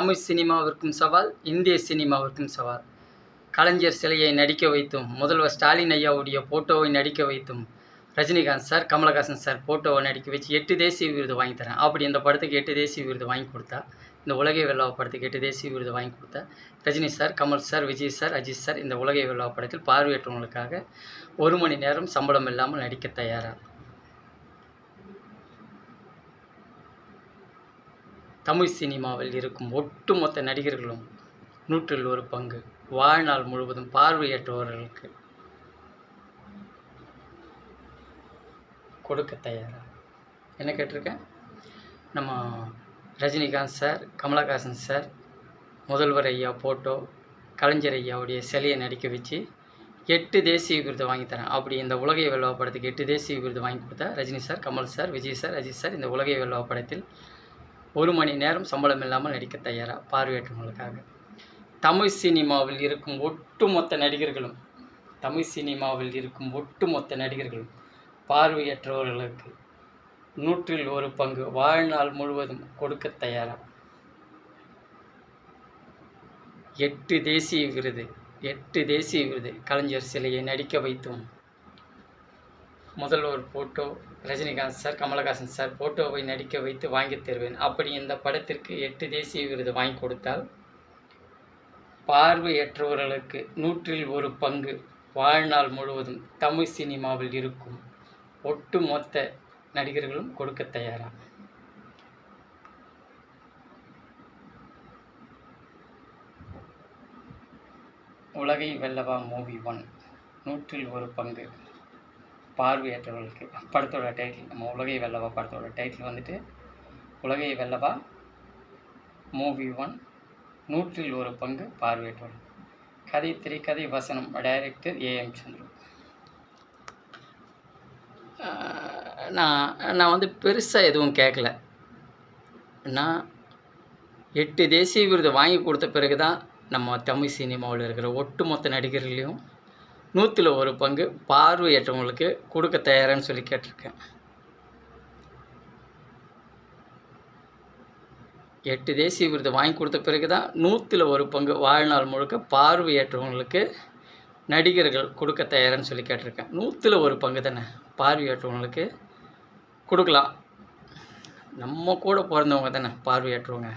தமிழ் சினிமாவிற்கும் சவால் இந்திய சினிமாவிற்கும் சவால். கலைஞர் சிலையை நடிக்க வைத்தும் முதல்வர் ஸ்டாலின் ஐயாவுடைய போட்டோவை நடிக்க வைத்தும் ரஜினிகாந்த் சார் கமலஹாசன் சார் போட்டோவை நடிக்க வச்சு எட்டு தேசிய விருது வாங்கி தரேன். அப்படி இந்த படத்துக்கு எட்டு தேசிய விருது வாங்கி கொடுத்தா இந்த உலகை வெள்ளாவ படத்துக்கு எட்டு தேசிய விருது வாங்கி கொடுத்தா Rajini sir Kamal sir Vijay sir Ajith sir இந்த உலகை வெள்ளாவ படத்தில் பார்வையற்றவங்களுக்காக ஒரு மணி நேரம் சம்பளம் இல்லாமல் நடிக்க தயாராக தமிழ் சினிமாவில் இருக்கும் ஒட்டுமொத்த நடிகர்களும் நூற்றில் ஒரு பங்கு. வாழ்நாள் முழுவதும் பார்வையற்றவர்களுக்கு கொடுக்க தயாரா? என்ன கேட்டிருக்கேன் நம்ம ரஜினிகாந்த் சார் கமலஹாசன் சார் முதல்வர் ஐயா போட்டோ கலைஞர் ஐயாவுடைய சிலையை நடிக்க வச்சு எட்டு தேசிய விருது வாங்கி தரேன். அப்படி இந்த உலகை வெல்வா படத்துக்கு எட்டு தேசிய விருது வாங்கி கொடுத்தா Rajini sir Kamal sir Vijay sir Ajith sir இந்த உலகை வெல்வா படத்தில் ஒரு மணி நேரம் சம்பளம் இல்லாமல் நடிக்க தயாராக பார்வையற்றவங்களுக்காக தமிழ் சினிமாவில் இருக்கும் ஒட்டுமொத்த நடிகர்களும் தமிழ் சினிமாவில் இருக்கும் ஒட்டுமொத்த நடிகர்களும் பார்வையற்றவர்களுக்கு நூற்றில் ஒரு பங்கு வாழ்நாள் முழுவதும் கொடுக்க தயாரா? எட்டு தேசிய விருது எட்டு தேசிய விருது கலைஞர் சிலையை நடிக்க வைத்தும். முதல்வர் photo Rajinikanth sir Kamalahasan sir போட்டோவை நடிக்க வைத்து வாங்கித் தருவேன். அப்படி இந்த படத்திற்கு எட்டு தேசிய விருது வாங்கி கொடுத்தால் பார்வையற்றவர்களுக்கு நூற்றில் ஒரு பங்கு வாழ்நாள் முழுவதும் தமிழ் சினிமாவில் இருக்கும் ஒட்டுமொத்த நடிகர்களும் கொடுக்க தயாரா? உலகை வெல்லவா மூவி ஒன். நூற்றில் ஒரு பங்கு. பார்வையற்றவர்களுக்கு படத்தோட டைட்டில் நம்ம உலகை வெல்லவா படத்தோட டைட்டில் வந்துட்டு உலகை வெல்லவா மூவி ஒன் நூற்றில் ஒரு பங்கு பார்வையற்றவர்கள் கதை திரைக்கதை வசனம் டைரக்டர் ஏஎம் சந்திரு நான் நான் வந்து பெருசாக எதுவும் கேட்கல நான் எட்டு தேசிய விருது வாங்கி கொடுத்த பிறகு தான் நம்ம தமிழ் சினிமாவில் இருக்கிற ஒட்டுமொத்த நடிகர்களையும் நூற்றில் ஒரு பங்கு பார்வையற்றவங்களுக்கு கொடுக்க தயாரான்னு சொல்லி கேட்டிருக்கேன். எட்டு தேசிய விருது வாங்கி கொடுத்த பிறகு தான் நூற்றில் ஒரு பங்கு வாழ்நாள் முழுக்க பார்வையற்றவங்களுக்கு நடிகர்கள் கொடுக்க தயாரான்னு சொல்லி கேட்டிருக்கேன். நூற்றில் ஒரு பங்கு தானே? பார்வையற்றவங்களுக்கு கொடுக்கலாம். நம்ம கூட பிறந்தவங்க தானே பார்வையற்றவங்க?